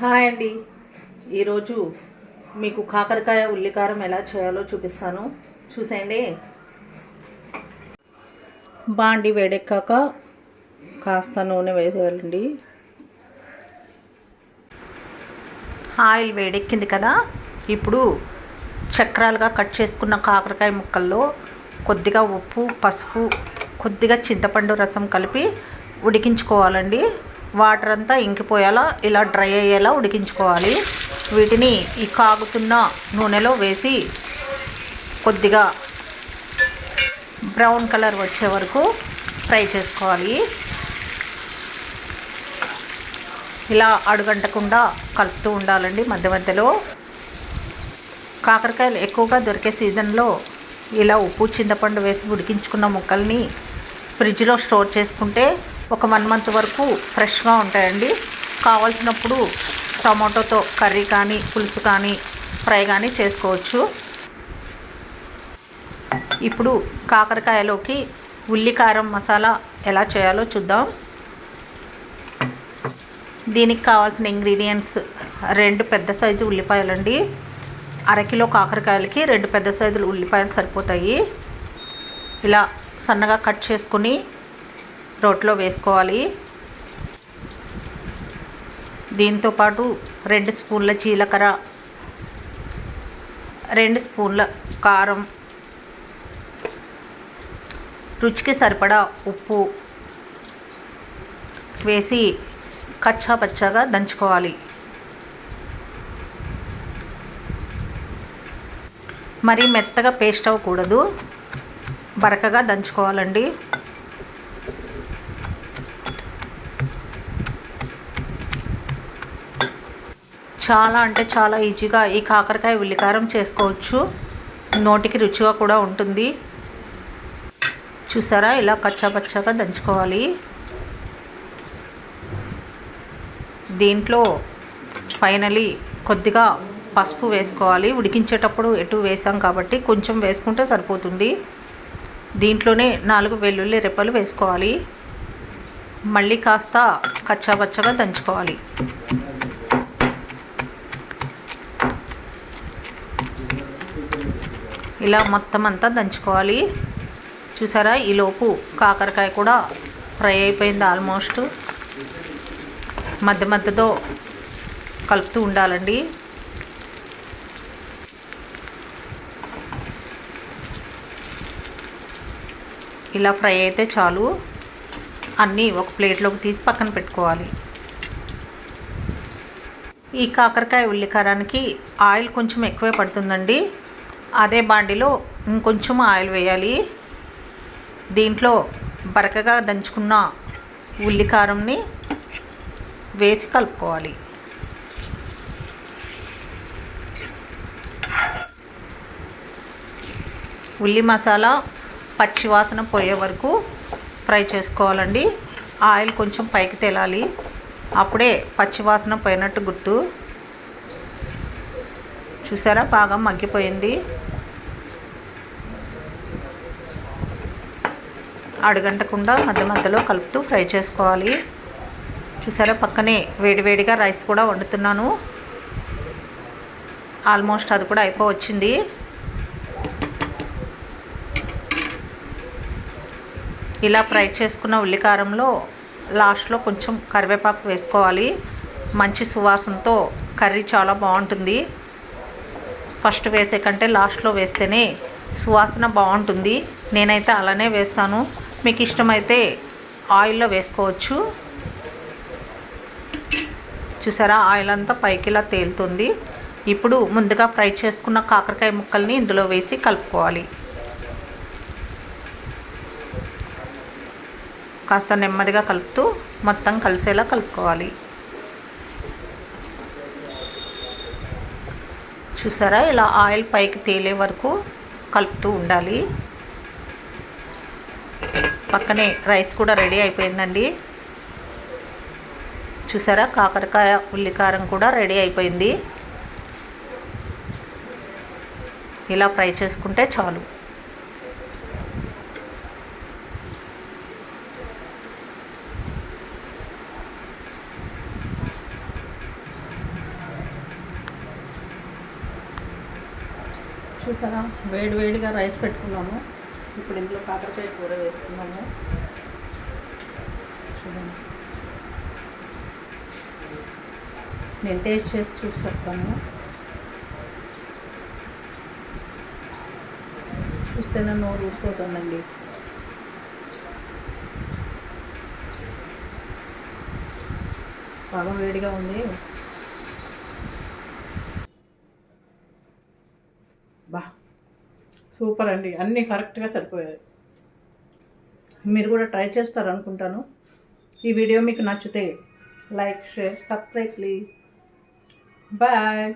Hi అండి. ఈరోజు మీకు కాకరకాయ ఉల్లికారం ఎలా చేయాలో చూపిస్తాను. చూసేయండి. బాండి వేడెక్కాక కాస్త నూనె వేసేయాలండి. ఆయిల్ వేడెక్కింది కదా ఇప్పుడు చక్రాలుగా కట్ చేసుకున్న కాకరకాయ ముక్కల్లో కొద్దిగా ఉప్పు పసుపు కొద్దిగా చింతపండు రసం కలిపి ఉడికించుకోవాలండి. వాటర్ అంతా ఇంకిపోయేలా ఇలా డ్రై అయ్యేలా ఉడికించుకోవాలి. వీటిని ఈ కాగుతున్న నూనెలో వేసి కొద్దిగా బ్రౌన్ కలర్ వచ్చే వరకు ఫ్రై చేసుకోవాలి. ఇలా అడుగంటకుండా కలుపుతూ ఉండాలండి మధ్య మధ్యలో. కాకరకాయలు ఎక్కువగా దొరికే సీజన్లో ఇలా ఉప్పు చింతపండు వేసి ఉడికించుకున్న ముక్కల్ని ఫ్రిడ్జ్లో స్టోర్ చేసుకుంటే ఒక వన్ మంత్ వరకు ఫ్రెష్గా ఉంటాయండి. కావాల్సినప్పుడు టమాటోతో కర్రీ కానీ పులుసు కానీ ఫ్రై కానీ చేసుకోవచ్చు. ఇప్పుడు కాకరకాయలోకి ఉల్లికారం మసాలా ఎలా చేయాలో చూద్దాం. దీనికి కావాల్సిన ఇంగ్రీడియంట్స్ రెండు పెద్ద సైజు ఉల్లిపాయలండి. అరకిలో కాకరకాయలకి రెండు పెద్ద సైజులు ఉల్లిపాయలు సరిపోతాయి. ఇలా సన్నగా కట్ చేసుకుని రోట్లో వేసుకోవాలి. దీంతోపాటు రెండు స్పూన్ల జీలకర్ర రెండు స్పూన్ల కారం రుచికి సరిపడా ఉప్పు వేసి కచ్చా పచ్చాగా దంచుకోవాలి. మరి మెత్తగా పేస్ట్ అవ్వకూడదు. బరకగా దంచుకోవాలండి. చాలా అంటే చాలా ఈజీగా ఈ కాకరకాయ ఉల్లికారం చేసుకోవచ్చు. నోటికి రుచిగా కూడా ఉంటుంది. చూసారా? ఇలా కచ్చాపచ్చాగా దంచుకోవాలి. దీంట్లో ఫైనలీ కొద్దిగా పసుపు వేసుకోవాలి. ఉడికించేటప్పుడు ఎటు వేసాం కాబట్టి కొంచెం వేసుకుంటే సరిపోతుంది. దీంట్లోనే నాలుగు వెల్లుల్లి రెప్పలు వేసుకోవాలి. మళ్ళీ కాస్త కచ్చాపచ్చగా దంచుకోవాలి. ఇలా మొత్తం అంతా దంచుకోవాలి. చూసారా? ఈలోపు కాకరకాయ కూడా ఫ్రై అయిపోయింది ఆల్మోస్ట్. మధ్య మధ్యలో కలుపుతూ ఉండాలండి. ఇలా ఫ్రై అయితే చాలు. అన్నీ ఒక ప్లేట్లోకి తీసి పక్కన పెట్టుకోవాలి. ఈ కాకరకాయ ఉల్లికారానికి ఆయిల్ కొంచెం ఎక్కువే పడుతుందండి. అదే బాండిలో ఇంకొంచెం ఆయిల్ వేయాలి. దీంట్లో బరకగా దంచుకున్న ఉల్లికారంని వేసి కలుపుకోవాలి. ఉల్లి మసాలా పచ్చివాసన పోయే వరకు ఫ్రై చేసుకోవాలండి. ఆయిల్ కొంచెం పైకి తేలాలి. అప్పుడే పచ్చివాసన పోయినట్టు గుర్తు చూసారా? బాగా మగ్గిపోయింది. అడుగంటకుండా మధ్య మధ్యలో కలుపుతూ ఫ్రై చేసుకోవాలి. చూసారా? పక్కనే వేడివేడిగా రైస్ కూడా వండుతున్నాను. ఆల్మోస్ట్ అది కూడా అయిపోవచ్చింది. ఇలా ఫ్రై చేసుకున్న ఉల్లికారంలో లాస్ట్లో కొంచెం కరివేపాకు వేసుకోవాలి. మంచి సువాసనతో కర్రీ చాలా బాగుంటుంది. ఫస్ట్ వేసే కంటే లాస్ట్లో వేస్తేనే సువాసన బాగుంటుంది. నేనైతే అలానే వేస్తాను. మీకు ఇష్టమైతే ఆయిల్లో వేసుకోవచ్చు. చూసారా? ఆయిల్ అంతా పైకిలా తేలుతుంది. ఇప్పుడు ముందుగా ఫ్రై చేసుకున్న కాకరకాయ ముక్కల్ని ఇందులో వేసి కలుపుకోవాలి. కాస్త నెమ్మదిగా కలుపుతూ మొత్తం కలిసేలా కలుపుకోవాలి. చూసారా? ఇలా ఆయిల్ పైకి తేలే వరకు కలుపుతూ ఉండాలి. పక్కనే రైస్ కూడా రెడీ అయిపోయిందండి. చూసారా? కాకరకాయ ఉల్లికారం కూడా రెడీ అయిపోయింది. ఇలా ఫ్రై చేసుకుంటే చాలు. చూసారా? వేడి వేడిగా రైస్ పెట్టుకున్నాము. ఇప్పుడు ఇందులో కాకరకాయ కూర వేసుకున్నాము చూడండి. నేను టేస్ట్ చేసి చూసి చెప్తాను. చూస్తేనే నోరు ఊరిపోతుందండి. బాగా వేడిగా ఉంది. సూపర్ అండి. అన్నీ కరెక్ట్గా సరిపోయాయి. మీరు కూడా ట్రై చేస్తారు అనుకుంటాను ఈ వీడియో మీకు నచ్చితే like share subscribe please. Bye.